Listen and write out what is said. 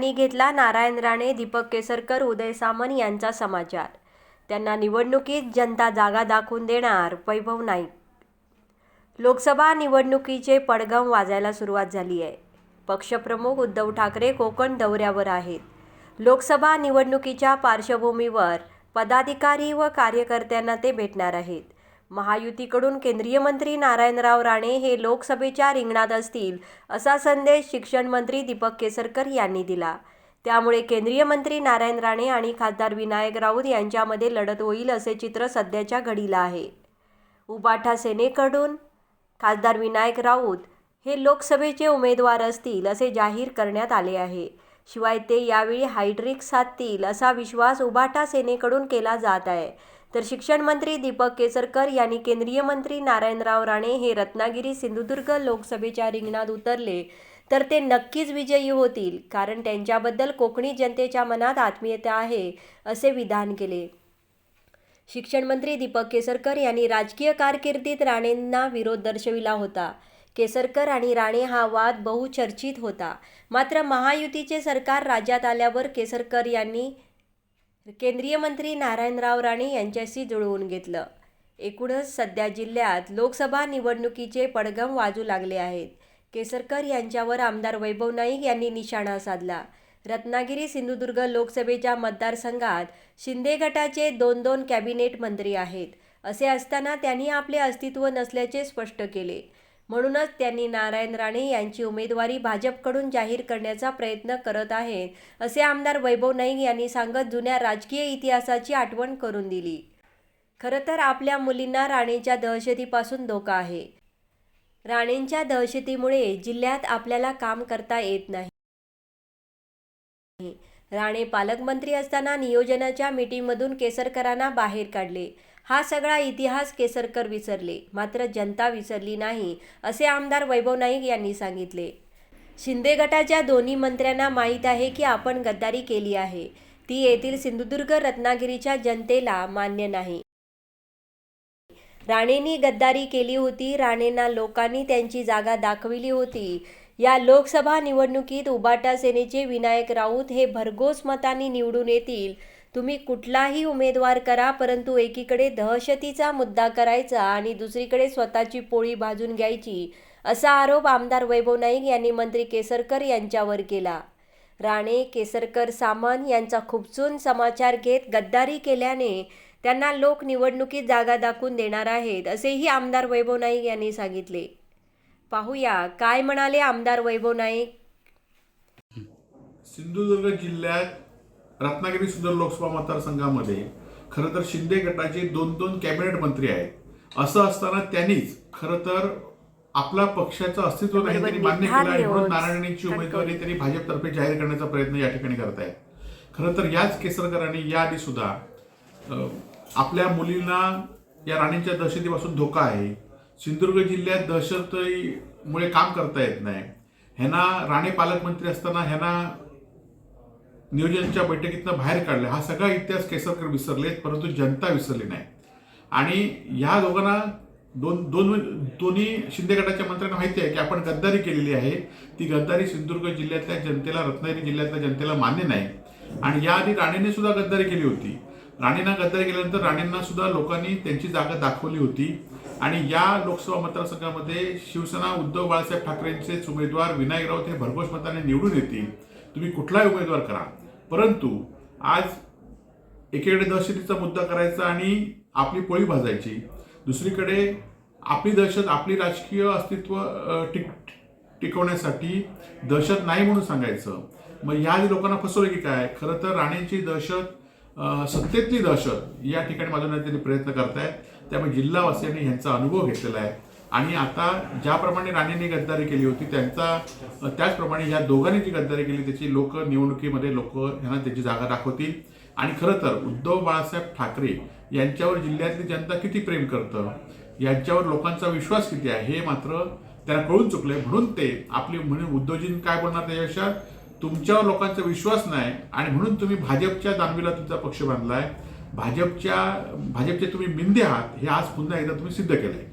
त्यांनी घेतला नारायण राणे दीपक केसरकर उदय सामंत यांचा समाचार. त्यांना निवडणुकीत जनता जागा दाखवून देणार वैभव नाईक. लोकसभा निवडणुकीचे पडगम वाजायला सुरुवात झाली आहे. पक्षप्रमुख उद्धव ठाकरे कोकण दौऱ्यावर आहेत. लोकसभा निवडणुकीच्या पार्श्वभूमीवर पदाधिकारी व कार्यकर्त्यांना ते भेटणार आहेत. महायुतीकडून केंद्रीय मंत्री नारायणराव राणे हे लोकसभेच्या रिंगणात असतील असा संदेश शिक्षण मंत्री दीपक केसरकर यांनी दिला. त्यामुळे केंद्रीय मंत्री नारायण राणे आणि खासदार विनायक राऊत यांच्यामध्ये लढत होईल असे चित्र सध्याच्या घडीला आहे. उबाठा सेनेकडून खासदार विनायक राऊत हे लोकसभेचे उमेदवार असतील असे जाहीर करण्यात आले आहे. शिवाय ते यावेळी हायड्रिक साधतील असा विश्वास उबाटा सेनेकडून केला जात आहे. तर शिक्षण मंत्री दीपक केसरकर यांनी केंद्रीय मंत्री नारायणराव राणे हे रत्नागिरी सिंधुदुर्ग लोकसभेच्या रिंगणात उतरले. तर ते नक्कीच विजयी होतील कारण त्यांच्याबद्दल कोकणी जनतेच्या मनात आत्मीयता आहे असे विधान केले. शिक्षण मंत्री दीपक केसरकर यांनी राजकीय कारकिर्दीत राणेंना विरोध दर्शविला होता. केसरकर आणि राणे हा वाद बहुचर्चित होता. मात्र महायुतीचे सरकार राज्यात आल्यावर केसरकर यांनी केंद्रीय मंत्री नारायणराव राणे यांच्याशी जुळवून घेतलं. एकूणच सध्या जिल्ह्यात लोकसभा निवडणुकीचे पडगम वाजू लागले आहेत. केसरकर यांच्यावर आमदार वैभव नाईक यांनी निशाणा साधला. रत्नागिरी सिंधुदुर्ग लोकसभेच्या मतदारसंघात शिंदे गटाचे दोन दोन कॅबिनेट मंत्री आहेत. असे असताना त्यांनी आपले अस्तित्व नसल्याचे स्पष्ट केले. म्हणूनच त्यांनी नारायण राणे यांची उमेदवारी भाजपकडून जाहीर करण्याचा प्रयत्न करत आहेत असे आमदार वैभव नाईक यांनी सांगत जुन्या राजकीय इतिहासाची आठवण करून दिली. खरं तर आपल्या मुलींना राणेच्या दहशतीपासून धोका आहे. राणेंच्या दहशतीमुळे जिल्ह्यात आपल्याला काम करता येत नाही. राणे पालकमंत्री असताना नियोजनाच्या मीटिंगमधून केसरकरांना बाहेर काढले. हा सगळा इतिहास केसरकर विसरले. मात्र जनता विसरली नाही असे आमदार वैभव नाईक यांनी सांगितले. शिंदे गटाच्या दोन्ही मंत्र्यांना माहीत आहे की आपण गद्दारी केली आहे. ती येथील सिंधुदुर्ग रत्नागिरीच्या जनतेला मान्य नाही. राणेंनी गद्दारी केली होती राणेंना लोकांनी त्यांची जागा दाखविली होती. या लोकसभा निवडणुकीत उबाटा सेनेचे विनायक राऊत हे भरघोस मतांनी निवडून येतील. तुम्ही कुठलाही उमेदवार करा परंतु एकीकडे दहशतीचा मुद्दा करायचा आणि दुसरीकडे स्वतःची पोळी भाजून घ्यायची असा आरोप आमदार वैभव नाईक यांनी मंत्री केसरकर यांच्यावर केला. राणे केसरकर सामंत यांचा खुपसून समाचार घेत गद्दारी केल्याने त्यांना लोक निवडणुकीत जागा दाखवून देणार आहेत असेही आमदार वैभव नाईक यांनी सांगितले. पाहूया काय म्हणाले आमदार वैभव नाईक? सिंधुदुर्ग जिल्ह्यात रत्नागिरी सुंदर लोकसभा मतदारसंघामध्ये खरं तर शिंदे गटाचे दोन दोन कॅबिनेट मंत्री आहेत. असं असताना त्यांनीच खरं तर आपला पक्षाचं अस्तित्व नाही त्यांनी मान्य केलं आणि म्हणून नारायणची उमेदवारी त्यांनी भाजपतर्फे जाहीर करण्याचा प्रयत्न या ठिकाणी करत आहेत खरं तर याच केसरकरांनी याआधी सुद्धा आपल्या मुलींना या राणींच्या दहशतीपासून धोका आहे. सिंधुदुर्ग जिल्ह्यात दहशतीमुळे काम करता येत नाही. ह्यांना राणे पालकमंत्री असताना ह्यांना नियोजनच्या बैठकीतनं बाहेर काढले. हा सगळा इतिहास केसरकर विसरलेत परंतु जनता विसरली नाही. आणि ह्या दोघांना दोन दोन दोन्ही शिंदे गटाच्या मंत्र्यांना माहिती आहे की आपण गद्दारी केलेली आहे. ती गद्दारी सिंधुदुर्ग जिल्ह्यातल्या जनतेला रत्नागिरी जिल्ह्यातल्या जनतेला मान्य नाही. आणि याआधी राणेने सुद्धा गद्दारी केली होती. राणेंना गद्दारी केल्यानंतर राणेंना सुद्धा लोकांनी त्यांची जागा दाखवली होती. आणि या लोकसभा मतदारसंघामध्ये शिवसेना उद्धव बाळासाहेब ठाकरेंचेच उमेदवार विनायक राऊत हे भरघोस मताने निवडून येतील. तुम्ही कुठलाही उमेदवार करा. परंतु आज एकीकडे दहशतीचा मुद्दा करायचा आणि आपली पोळी भाजायची. दुसरीकडे आपली दहशत आपली राजकीय अस्तित्व टिक टिकवण्यासाठी दहशत नाही म्हणून सांगायचं. मग ह्या आधी लोकांना फसवलं की काय? खरं तर राणेंची दहशत सत्तेतली दहशत या ठिकाणी माझ्या त्यांनी प्रयत्न करतायत. त्यामुळे जिल्हावासियांनी ह्यांचा अनुभव घेतलेला आहे. आणि आता ज्याप्रमाणे राणेंनी गद्दारी केली होती त्यांचा त्याचप्रमाणे ह्या दोघांनी जी गद्दारी केली त्याची लोक निवडणुकीमध्ये लोक ह्यांना त्याची जागा दाखवतील. आणि खरं तर उद्धव बाळासाहेब ठाकरे यांच्यावर जिल्ह्यातली जनता किती प्रेम करतं? यांच्यावर लोकांचा विश्वास किती आहे? हे मात्र त्यांना कळून चुकलंय. म्हणून ते आपली म्हणून उद्धवजींनी काय बोलणार त्याच्यापेक्षा तुमच्यावर लोकांचा विश्वास नाही आणि म्हणून तुम्ही भाजपच्या दानवीला तुमचा पक्ष बांधलाय. भाजपच्या भाजपचे तुम्ही बिंदे आहात हे आज पुन्हा एकदा तुम्ही सिद्ध केलंय.